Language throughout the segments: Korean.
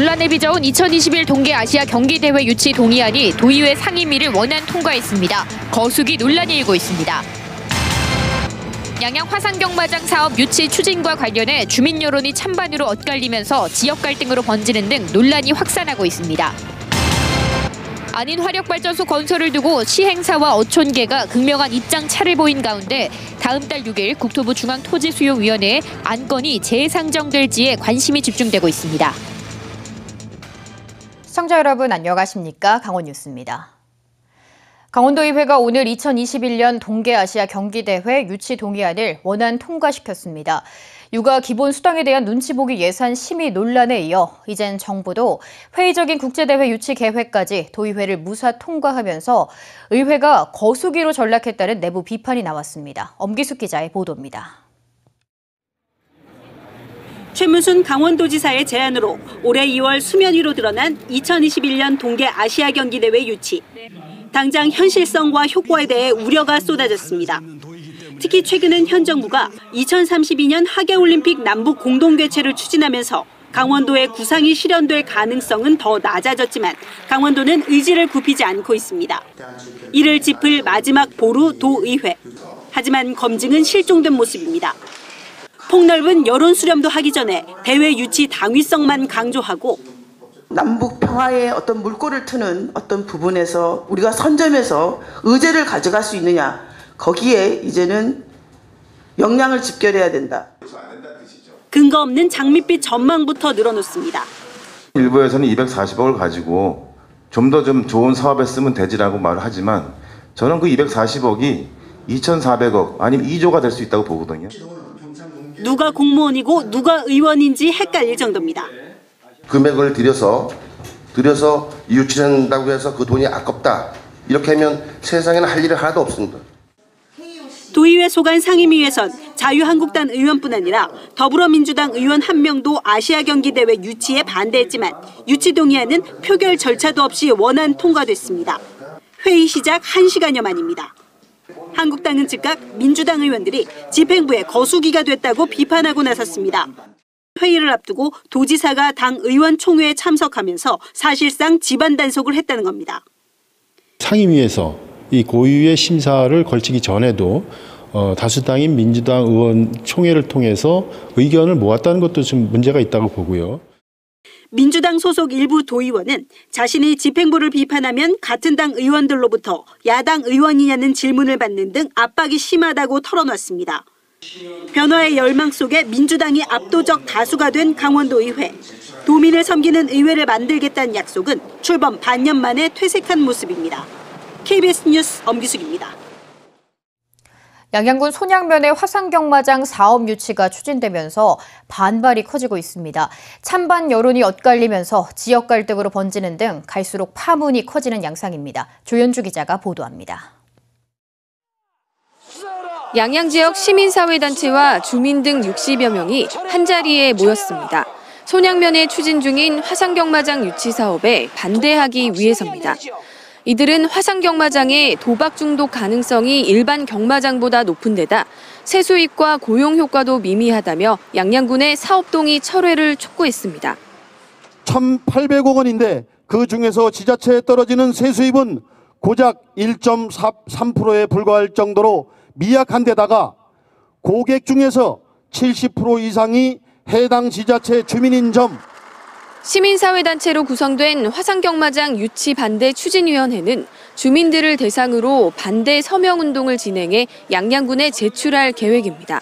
논란에 빚어온 2021 동계 아시아 경기대회 유치 동의안이 도의회 상임위를 원안 통과했습니다. 거수기 논란이 일고 있습니다. 양양 화산경마장 사업 유치 추진과 관련해 주민 여론이 찬반으로 엇갈리면서 지역 갈등으로 번지는 등 논란이 확산하고 있습니다. 아닌 화력발전소 건설을 두고 시행사와 어촌계가 극명한 입장 차를 보인 가운데 다음 달 6일 국토부 중앙토지수요위원회에 안건이 재상정될지에 관심이 집중되고 있습니다. 시청자 여러분 안녕하십니까? 강원뉴스입니다. 강원도의회가 오늘 2021년 동계아시아 경기대회 유치 동의안을 원안 통과시켰습니다. 육아 기본 수당에 대한 눈치 보기 예산 심의 논란에 이어 이젠 정부도 회의적인 국제대회 유치 계획까지 도의회를 무사 통과하면서 의회가 거수기로 전락했다는 내부 비판이 나왔습니다. 엄기숙 기자의 보도입니다. 최문순 강원도지사의 제안으로 올해 2월 수면 위로 드러난 2021년 동계 아시아 경기 대회 유치. 당장 현실성과 효과에 대해 우려가 쏟아졌습니다. 특히 최근은 현 정부가 2032년 하계올림픽 남북 공동개최를 추진하면서 강원도의 구상이 실현될 가능성은 더 낮아졌지만 강원도는 의지를 굽히지 않고 있습니다. 이를 짚을 마지막 보루 도의회. 하지만 검증은 실종된 모습입니다. 폭넓은 여론 수렴도 하기 전에 대회 유치 당위성만 강조하고 남북 평화의 어떤 물꼬를 트는 어떤 부분에서 우리가 선점해서 의제를 가져갈 수 있느냐 거기에 이제는 역량을 집결해야 된다. 근거 없는 장밋빛 전망부터 늘어놓습니다. 일부에서는 240억을 가지고 좀 더좀 좋은 사업에 쓰면 되지라고 말을 하지만 저는 그 240억이 2,400억 아니면 2조가 될 수 있다고 보거든요. 누가 공무원이고 누가 의원인지 헷갈릴 정도입니다. 금액을 들여서 들여서 유치한다고 해서 그 돈이 아깝다 이렇게 하면 세상에는 할 일이 하나도 없습니다. 도의회 소관 상임위에선 자유한국당 의원뿐 아니라 더불어민주당 의원 한 명도 아시아 경기 대회 유치에 반대했지만 유치 동의안은 표결 절차도 없이 원안 통과됐습니다. 회의 시작 1시간여 만입니다. 한국당은 즉각 민주당 의원들이 집행부의 거수기가 됐다고 비판하고 나섰습니다. 회의를 앞두고 도지사가 당 의원 총회에 참석하면서 사실상 집안 단속을 했다는 겁니다. 상임위에서 이 고유의 심사를 걸치기 전에도 어, 다수당인 민주당 의원 총회를 통해서 의견을 모았다는 것도 좀 문제가 있다고 보고요. 민주당 소속 일부 도의원은 자신이 집행부를 비판하면 같은 당 의원들로부터 야당 의원이냐는 질문을 받는 등 압박이 심하다고 털어놨습니다. 변화의 열망 속에 민주당이 압도적 다수가 된 강원도의회. 도민을 섬기는 의회를 만들겠다는 약속은 출범 반년 만에 퇴색한 모습입니다. KBS 뉴스 엄기숙입니다. 양양군 손양면의 화산경마장 사업 유치가 추진되면서 반발이 커지고 있습니다. 찬반 여론이 엇갈리면서 지역 갈등으로 번지는 등 갈수록 파문이 커지는 양상입니다. 조현주 기자가 보도합니다. 양양 지역 시민사회단체와 주민 등 60여 명이 한자리에 모였습니다. 손양면에 추진 중인 화산경마장 유치 사업에 반대하기 위해서입니다. 이들은 화산경마장의 도박 중독 가능성이 일반 경마장보다 높은 데다 세수익과 고용 효과도 미미하다며 양양군의 사업동의 철회를 촉구했습니다. 1,800억 원인데 그 중에서 지자체에 떨어지는 세수입은 고작 1.3%에 불과할 정도로 미약한 데다가 고객 중에서 70% 이상이 해당 지자체 주민인 점 시민사회단체로 구성된 화산경마장 유치 반대 추진위원회는 주민들을 대상으로 반대 서명운동을 진행해 양양군에 제출할 계획입니다.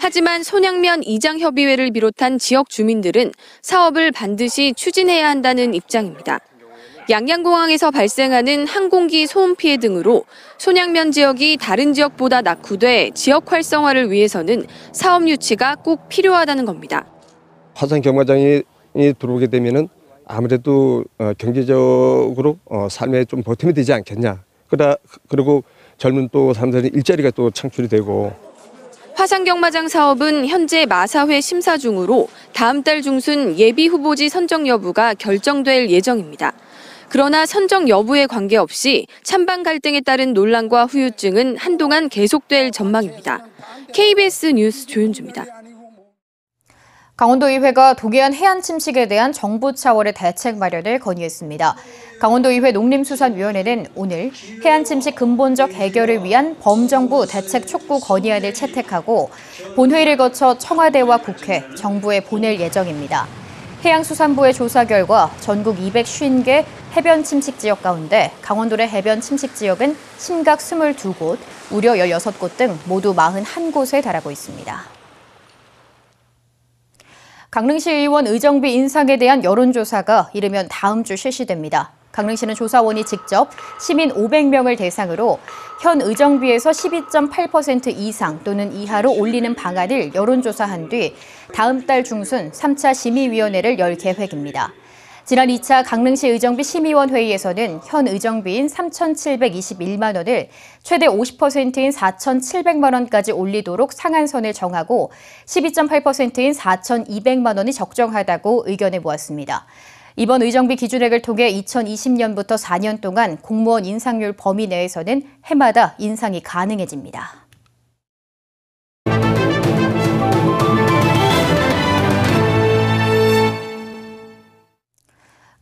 하지만 손양면 이장협의회를 비롯한 지역 주민들은 사업을 반드시 추진해야 한다는 입장입니다. 양양공항에서 발생하는 항공기 소음 피해 등으로 손양면 지역이 다른 지역보다 낙후돼 지역 활성화를 위해서는 사업 유치가 꼭 필요하다는 겁니다. 화산 경마장이 들어오게 되면은 아무래도 경제적으로 삶에 좀 보탬이 되지 않겠냐. 그러 그리고 젊은 또 사람들이 일자리가 또 창출이 되고. 화산경마장 사업은 현재 마사회 심사 중으로 다음 달 중순 예비 후보지 선정 여부가 결정될 예정입니다. 그러나 선정 여부에 관계없이 찬반 갈등에 따른 논란과 후유증은 한동안 계속될 전망입니다. KBS 뉴스 조윤주입니다. 강원도의회가 동해안 해안 침식에 대한 정부 차원의 대책 마련을 건의했습니다. 강원도의회 농림수산위원회는 오늘 해안 침식 근본적 해결을 위한 범정부 대책 촉구 건의안을 채택하고 본회의를 거쳐 청와대와 국회, 정부에 보낼 예정입니다. 해양수산부의 조사 결과 전국 250개 해변 침식 지역 가운데 강원도 내 해변 침식 지역은 심각 22곳, 우려 16곳 등 모두 41곳에 달하고 있습니다. 강릉시 의원 의정비 인상에 대한 여론조사가 이르면 다음 주 실시됩니다. 강릉시는 조사원이 직접 시민 500명을 대상으로 현 의정비에서 12.8% 이상 또는 이하로 올리는 방안을 여론조사한 뒤 다음 달 중순 3차 심의위원회를 열 계획입니다. 지난 2차 강릉시 의정비 심의원 회의에서는 현 의정비인 3,721만 원을 최대 50%인 4,700만 원까지 올리도록 상한선을 정하고 12.8%인 4,200만 원이 적정하다고 의견을 모았습니다. 이번 의정비 기준액을 통해 2020년부터 4년 동안 공무원 인상률 범위 내에서는 해마다 인상이 가능해집니다.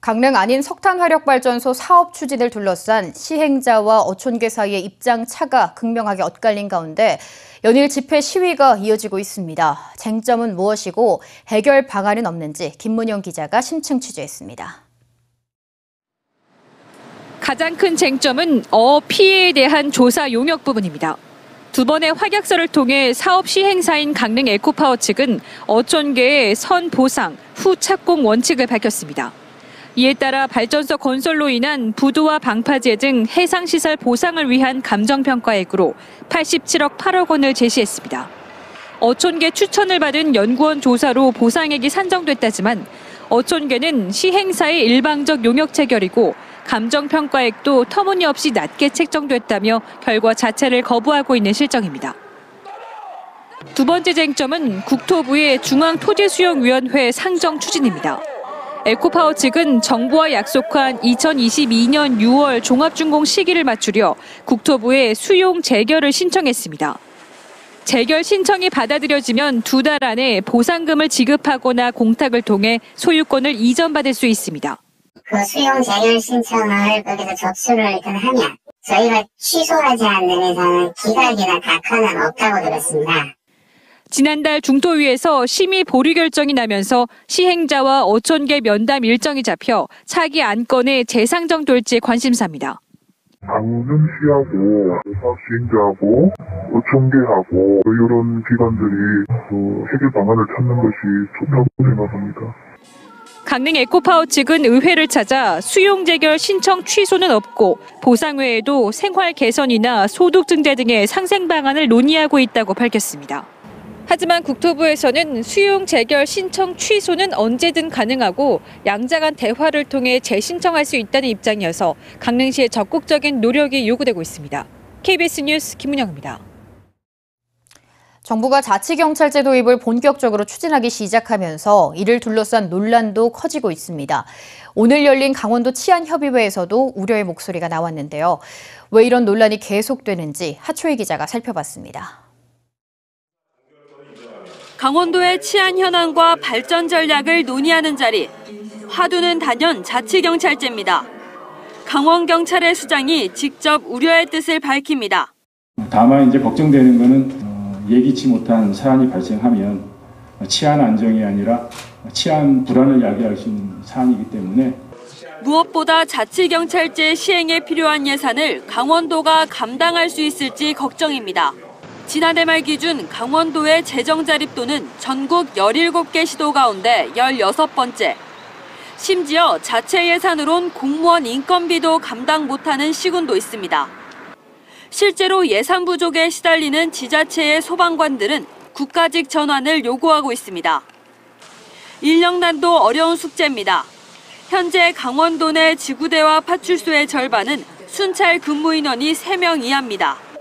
강릉 안인 석탄화력발전소 사업 추진을 둘러싼 시행자와 어촌계 사이의 입장 차가 극명하게 엇갈린 가운데 연일 집회 시위가 이어지고 있습니다. 쟁점은 무엇이고 해결 방안은 없는지 김문영 기자가 심층 취재했습니다. 가장 큰 쟁점은 어업 피해에 대한 조사 용역 부분입니다. 두 번의 확약서를 통해 사업 시행사인 강릉 에코파워 측은 어촌계의 선 보상, 후 착공 원칙을 밝혔습니다. 이에 따라 발전소 건설로 인한 부도와 방파제 등 해상시설 보상을 위한 감정평가액으로 87억 8억 원을 제시했습니다. 어촌계 추천을 받은 연구원 조사로 보상액이 산정됐다지만 어촌계는 시행사의 일방적 용역 체결이고 감정평가액도 터무니없이 낮게 책정됐다며 결과 자체를 거부하고 있는 실정입니다. 두 번째 쟁점은 국토부의 중앙토지수용위원회 상정 추진입니다. 에코파워 측은 정부와 약속한 2022년 6월 종합준공 시기를 맞추려 국토부에 수용 재결을 신청했습니다. 재결 신청이 받아들여지면 두 달 안에 보상금을 지급하거나 공탁을 통해 소유권을 이전받을 수 있습니다. 그 수용 재결 신청을 거기서 접수를 일단 하면 저희가 취소하지 않는 이상은 기각이나 각하는 없다고 들었습니다. 지난달 중토위에서 심의 보류 결정이 나면서 시행자와 어촌계 면담 일정이 잡혀 차기 안건에 재상정될지 관심사입니다. 강릉시하고 시행자하고 어촌계하고 이런 기관들이 그 해결 방안을 찾는 것이 좋다고 생각합니다. 강릉 에코파워 측은 의회를 찾아 수용 재결 신청 취소는 없고 보상 외에도 생활 개선이나 소득 증대 등의 상생 방안을 논의하고 있다고 밝혔습니다. 하지만 국토부에서는 수용 재결 신청 취소는 언제든 가능하고 양자 간 대화를 통해 재신청할 수 있다는 입장이어서 강릉시의 적극적인 노력이 요구되고 있습니다. KBS 뉴스 김문영입니다. 정부가 자치경찰제 도입을 본격적으로 추진하기 시작하면서 이를 둘러싼 논란도 커지고 있습니다. 오늘 열린 강원도 치안협의회에서도 우려의 목소리가 나왔는데요. 왜 이런 논란이 계속되는지 하초희 기자가 살펴봤습니다. 강원도의 치안 현황과 발전 전략을 논의하는 자리. 화두는 단연 자치경찰제입니다. 강원경찰의 수장이 직접 우려의 뜻을 밝힙니다. 다만 이제 걱정되는 것은 예기치 못한 사안이 발생하면 치안 안정이 아니라 치안 불안을 야기할 수 있는 사안이기 때문에 무엇보다 자치경찰제 시행에 필요한 예산을 강원도가 감당할 수 있을지 걱정입니다. 지난해 말 기준 강원도의 재정 자립도는 전국 17개 시도 가운데 16번째. 심지어 자체 예산으론 공무원 인건비도 감당 못하는 시군도 있습니다. 실제로 예산 부족에 시달리는 지자체의 소방관들은 국가직 전환을 요구하고 있습니다. 인력난도 어려운 숙제입니다. 현재 강원도 내 지구대와 파출소의 절반은 순찰 근무 인원이 3명 이하입니다.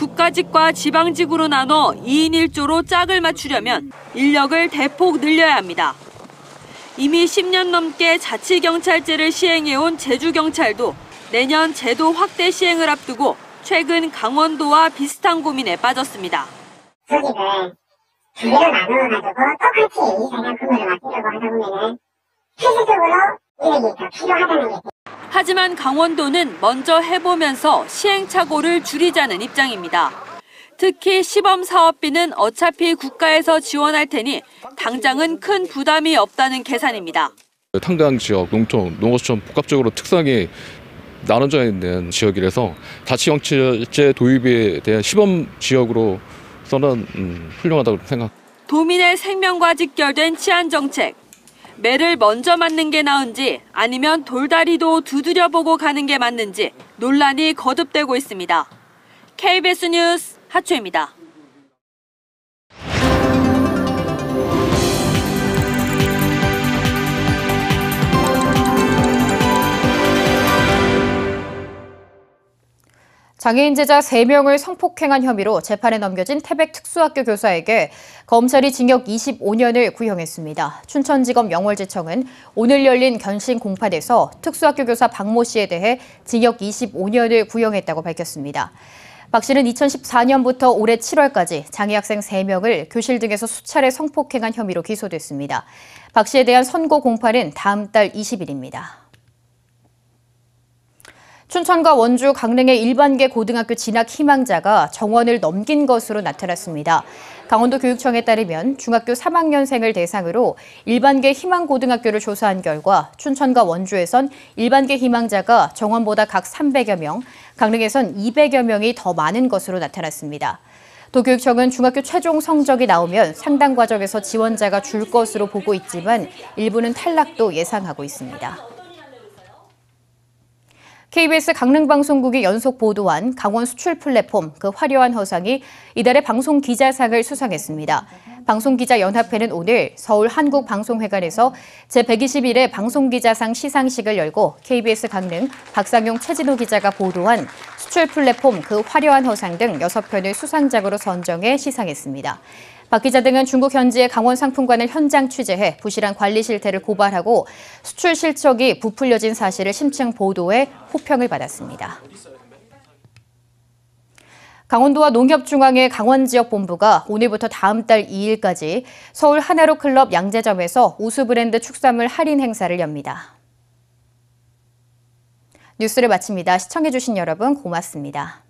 국가직과 지방직으로 나눠 2인 1조로 짝을 맞추려면 인력을 대폭 늘려야 합니다. 이미 10년 넘게 자치경찰제를 시행해온 제주경찰도 내년 제도 확대 시행을 앞두고 최근 강원도와 비슷한 고민에 빠졌습니다. 두 개로 나누어가지고 똑같이 이 사냥품을 맡기려고 하다 보면은 필수적으로 인력이 더 필요하다는 게 하지만 강원도는 먼저 해보면서 시행착오를 줄이자는 입장입니다. 특히 시범 사업비는 어차피 국가에서 지원할 테니 당장은 큰 부담이 없다는 계산입니다. 탕당 지역, 농촌, 농어촌 복합적으로 특성이 나눠져 있는 지역이라서 자치정치제 도입에 대한 시범 지역으로서는 음, 훌륭하다고 생각. 도민의 생명과 직결된 치안 정책. 매를 먼저 맞는 게 나은지 아니면 돌다리도 두드려보고 가는 게 맞는지 논란이 거듭되고 있습니다. KBS 뉴스 하초입니다. 장애인 제자 3명을 성폭행한 혐의로 재판에 넘겨진 태백 특수학교 교사에게 검찰이 징역 25년을 구형했습니다. 춘천지검 영월지청은 오늘 열린 견신 공판에서 특수학교 교사 박모 씨에 대해 징역 25년을 구형했다고 밝혔습니다. 박 씨는 2014년부터 올해 7월까지 장애 학생 3명을 교실 등에서 수차례 성폭행한 혐의로 기소됐습니다. 박 씨에 대한 선고 공판은 다음 달 20일입니다. 춘천과 원주, 강릉의 일반계 고등학교 진학 희망자가 정원을 넘긴 것으로 나타났습니다. 강원도 교육청에 따르면 중학교 3학년생을 대상으로 일반계 희망 고등학교를 조사한 결과 춘천과 원주에선 일반계 희망자가 정원보다 각 300여 명, 강릉에선 200여 명이 더 많은 것으로 나타났습니다. 도교육청은 중학교 최종 성적이 나오면 상당 과정에서 지원자가 줄 것으로 보고 있지만 일부는 탈락도 예상하고 있습니다. KBS 강릉방송국이 연속 보도한 강원 수출 플랫폼 그 화려한 허상이 이달의 방송 기자상을 수상했습니다. 방송기자연합회는 오늘 서울 한국방송회관에서 제121회 방송기자상 시상식을 열고 KBS 강릉 박상용 최진호 기자가 보도한 수출 플랫폼 그 화려한 허상 등 6편을 수상작으로 선정해 시상했습니다. 박 기자 등은 중국 현지의 강원 상품관을 현장 취재해 부실한 관리 실태를 고발하고 수출 실적이 부풀려진 사실을 심층 보도해 호평을 받았습니다. 강원도와 농협중앙회 강원지역본부가 오늘부터 다음 달 2일까지 서울 하나로 클럽 양재점에서 우수 브랜드 축산물 할인 행사를 엽니다. 뉴스를 마칩니다. 시청해주신 여러분 고맙습니다.